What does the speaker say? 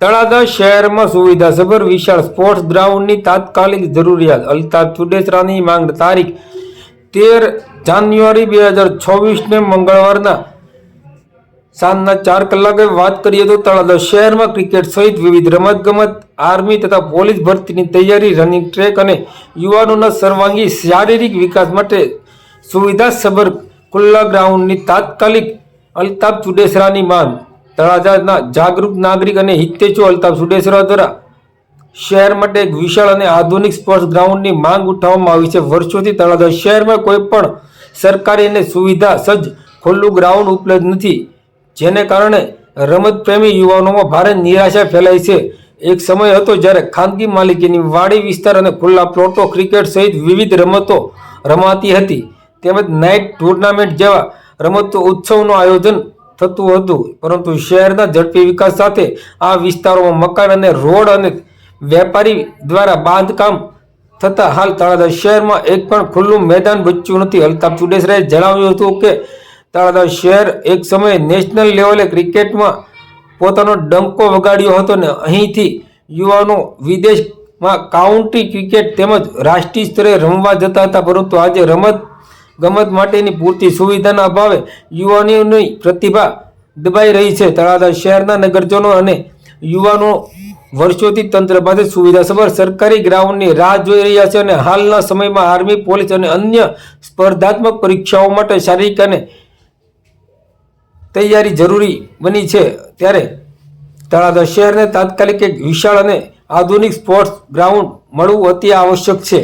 તળાજા શહેરમાં સુવિધાસભર વિશાળ સ્પોર્ટ્સ ગ્રાઉન્ડની તાત્કાલિક જરૂરિયાત. અલ્તાફ ચુડેસરાની માંગ તારીખ તેર જાન્યુઆરી બે હજાર છવ્વીસને મંગળવારના સાંજના ચાર કલાકે વાત કરીએ તો તળાજા શહેરમાં ક્રિકેટ સહિત વિવિધ રમતગમત, આર્મી તથા પોલીસ ભરતીની તૈયારી રનિંગ ટ્રેક અને યુવાનોના સર્વાંગી શારીરિક વિકાસ માટે સુવિધાસભર ખુલ્લા ગ્રાઉન્ડની તાત્કાલિક અલ્તાફ ચુડેસરાની માંગ. તળાજાના જાગૃત નાગરિક અને હિતેચો અલ્તાફ સુડેસરા દ્વારા શહેર માટે એક વિશાળ અને આધુનિક સ્પોર્ટ્સ ગ્રાઉન્ડની માંગ ઉઠાવવામાં આવી છે. વર્ષોથી તળાજા શહેરમાં કોઈ પણ સરકારી અને સુવિધા સજ્જ ખુલ્લું ગ્રાઉન્ડ ઉપલબ્ધ નથી, જેને કારણે રમતપ્રેમી યુવાનોમાં ભારે નિરાશા ફેલાઈ છે. એક સમય હતો જ્યારે ખાનગી માલિકીની વાડી વિસ્તાર અને ખુલ્લા પ્લોટો ક્રિકેટ સહિત વિવિધ રમતો રમાતી હતી. તેમજ નાઇટ ટુર્નામેન્ટ જેવા રમતો ઉત્સવનું આયોજન થતું હતું. પરંતુ શહેરના ઝડપી વિકાસ સાથે આ વિસ્તારોમાં મકાન અને રોડ અને વેપારી દ્વારા બાંધકામ થતાં હાલ તળાજા શહેરમાં એક પણ ખુલ્લું મેદાન બચ્યું નથી. અલ્તાફ ચુડેસરાએ જણાવ્યું હતું કે તળાજા શહેર એક સમયે નેશનલ લેવલે ક્રિકેટમાં પોતાનો ડંકો વગાડ્યો હતો ને અહીંથી યુવાનો વિદેશમાં કાઉન્ટી ક્રિકેટ તેમજ રાષ્ટ્રીય સ્તરે રમવા જતા હતા. પરંતુ આજે રમત ગમત માટેની પૂરતી સુવિધાના અભાવે યુવાનોની પ્રતિભા દબાઈ રહી છે. તળાજા શહેરના નગરજનો અને યુવાનો વર્ષોથી તંત્ર પાસે સુવિધાસભર સરકારી ગ્રાઉન્ડની રાહ જોઈ રહ્યા છે અને હાલના સમયમાં આર્મી, પોલીસ અને અન્ય સ્પર્ધાત્મક પરીક્ષાઓ માટે શારીરિક અને તૈયારી જરૂરી બની છે. ત્યારે તળાજા શહેરને તાત્કાલિક એક વિશાળ અને આધુનિક સ્પોર્ટ્સ ગ્રાઉન્ડ મળવું અતિ આવશ્યક છે.